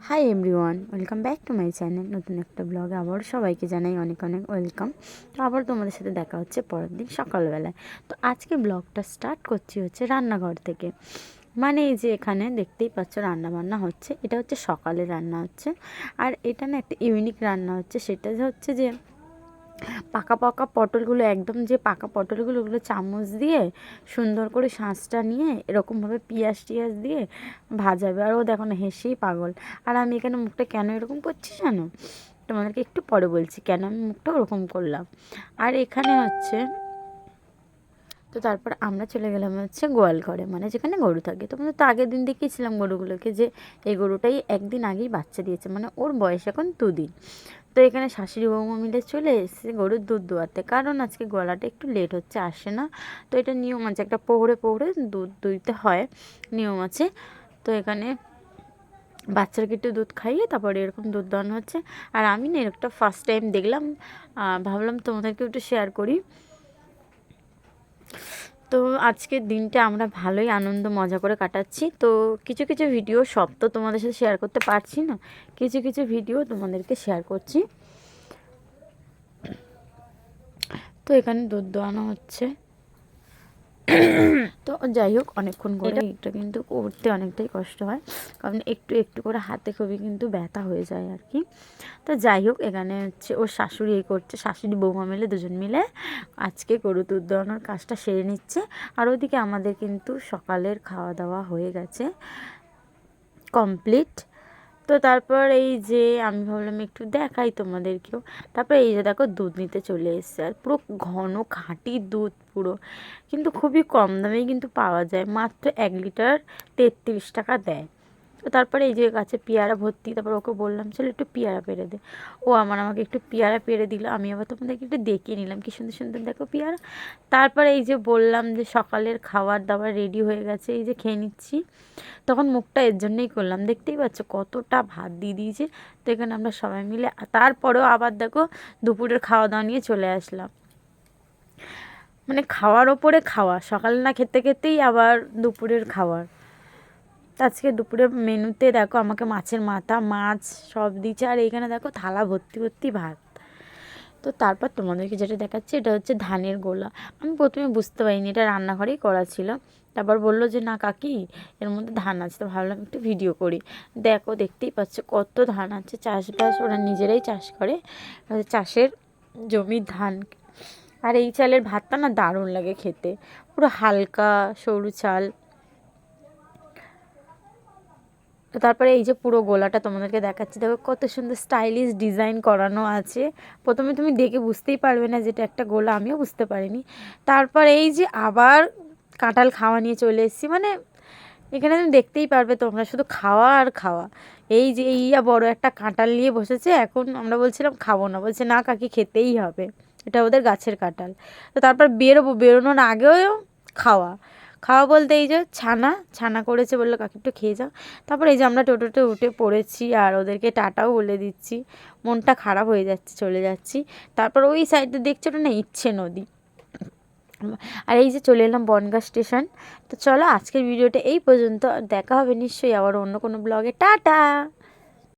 Hi everyone welcome back to my channel নতুন একটা ব্লগে আবার সবাইকে জানাই অনেক অনেক ওয়েলকাম তো আবার তোমাদের সাথে দেখা হচ্ছে পরের দিন সকালবেলায়। তো আজকে ব্লগটা স্টার্ট করছি হচ্ছে রান্নাঘর থেকে। মানে এই যে এখানে দেখতেই পাচ্ছ রান্না বান্না হচ্ছে। এটা হচ্ছে সকালে রান্না হচ্ছে। আর এটা না একটা ইউনিক রান্না হচ্ছে। সেটা হচ্ছে যে পাকা পাকা পটলগুলো, একদম যে পাকা পটলগুলো, ওগুলো চামচ দিয়ে সুন্দর করে শাঁসটা নিয়ে এরকমভাবে পিঁয়াজ টিয়াজ দিয়ে ভাজাবে। আর ও দেখো না, হেসেই পাগল। আর আমি এখানে মুখটা কেন এরকম করছি জানো? তোমাদেরকে একটু পরে বলছি, কেন আমি মুখটা ওরকম করলাম? আর এখানে হচ্ছে, তো তারপর আমরা চলে গেলাম হচ্ছে গোয়াল ঘরে মানে যেখানে গরু থাকে। তোমাদের তো আগের দিন দেখিয়েছিলাম গরুগুলোকে যে, এই গরুটাই একদিন আগেই বাচ্চা দিয়েছে মানে ওর বয়স এখন দুদিন। তো এখানে শাশুড়ি বৌমা মিলে চলে এসেছে গরুর দুধ দোয়াতে। কারণ আজকে গলাটা একটু লেট হচ্ছে, আসে না। তো এটা নিয়ম আছে, একটা পোহরে পোহরে দুধ দুইতে হয়, নিয়ম আছে। তো এখানে বাচ্চাকে একটু দুধ খাইয়ে তারপরে এরকম দুধ দান হচ্ছে। আর আমি না এরকমটা ফার্স্ট টাইম দেখলাম ভাবলাম তোমাদেরকে একটু শেয়ার করি। তো আজকের দিনটা আমরা ভালোই আনন্দ, মজা করে কাটাচ্ছি। তো কিছু কিছু ভিডিও সব তো তোমাদের সাথে শেয়ার করতে পারছি না। কিছু কিছু ভিডিও তোমাদেরকে শেয়ার করছি। তো এখানে দুধ দোয়ানো হচ্ছে। যাই হোক অনেকক্ষণ করে এটা কিন্তু করতে অনেকটাই কষ্ট হয়। কারণ একটু একটু করে হাতে খুবই কিন্তু ব্যথা হয়ে যায় আর কি। তো যাই হোক এখানে হচ্ছে ওর শাশুড়ি এই করছে শাশুড়ি বৌমা মিলে দুজন মিলে আজকে গরু দুধ দেওয়ানোর কাজটা সেরে নিচ্ছে। আর ওদিকে আমাদের কিন্তু সকালের খাওয়া দাওয়া হয়ে গেছে। কমপ্লিট। তো তারপর এই যে আমি ভাবলাম একটু দেখাই তোমাদেরকেও। তারপর এই যে দেখো দুধ নিতে চলে এসছে, আর পুরো ঘন খাঁটি দুধ পুরো। কিন্তু খুবই কম দামেই কিন্তু পাওয়া যায়, মাত্র এক লিটার তেত্রিশ টাকা দেয়। তো তারপরে এই যে গাছে পেয়ারা ভর্তি, তারপর ওকে বললাম, চলো একটু পেয়ারা পেরে দে। ও আমার আমাকে একটু পেয়ারা পেরে দিল, আমি আবার তোমাদেরকে একটু দেখিয়ে নিলাম, কি সুন্দর সুন্দর দেখো পেয়ারা। তারপরে এই যে বললাম যে সকালের খাবার দাবার রেডি হয়ে গেছে, এই যে খেয়ে নিচ্ছি। তখন মুখটা এর জন্যই করলাম, দেখতেই পাচ্ছ কতটা ভাত দিয়ে দিয়েছে। তো এখানে আমরা সবাই মিলে তারপরেও আবার দেখো দুপুরের খাওয়া দাওয়া নিয়ে চলে আসলাম। মানে খাওয়ার ওপরে খাওয়া, সকাল না খেতে খেতেই আবার দুপুরের খাবার আজকে দুপুরে মেনুতে দেখো আমাকে মাছের মাথা, মাছ সব দিচ্ছে। আর এইখানে দেখো থালা ভর্তি ভর্তি ভাত। তো তারপর তোমাদেরকে যেটা দেখাচ্ছি, এটা হচ্ছে ধানের গোলা। আমি প্রথমে বুঝতে পারিনি এটা রান্নাঘরেই করা ছিল। তারপর বলল যে, না কাকি, এর মধ্যে ধান আছে। তো ভাবলাম একটু ভিডিও করি। দেখো, দেখতেই পাচ্ছ কত ধান আছে। চাষবাস ওরা নিজেরাই চাষ করে। চাষের জমির ধান। আর এই চালের ভাতটা না দারুণ লাগে খেতে। পুরো হালকা সরু চাল। তো তারপরে এই যে পুরো গোলাটা তোমাদেরকে দেখাচ্ছি, দেখো কত সুন্দর স্টাইলিশ ডিজাইন করানো আছে। প্রথমে তুমি দেখে বুঝতেই পারবে না যেটা একটা গোলা, আমিও বুঝতে পারিনি। তারপর এই যে আবার কাঁঠাল খাওয়া নিয়ে চলে এসেছি মানে এখানে তুমি দেখতেই পারবে তোমরা শুধু খাওয়া আর খাওয়া। এই যে ইয়া বড় একটা কাঁঠাল নিয়ে বসেছে, এখন আমরা বলছিলাম খাব না, বলছে না কাকি, খেতেই হবে। এটা ওদের গাছের কাঁঠাল। তো তারপর বেরোবো, বেরোনোর আগেও খাওয়া। খাওয়া বলতে এই যে ছানা ছানা করেছে বলল, কাকি একটু খেয়ে যাও। তারপর এই যে আমরা টোটোতে উঠে পড়েছি আর ওদেরকে টাটাও বলে দিচ্ছি। মনটা খারাপ হয়ে যাচ্ছে, চলে যাচ্ছি। তারপর ওই সাইডে দেখছ না ইচ্ছে নদী। আর এই যে চলে এলাম বনগা স্টেশন। তো চলো আজকের ভিডিওটা এই পর্যন্ত। দেখা হবে নিশ্চয়ই আবার অন্য কোনো ব্লগে। টাটা!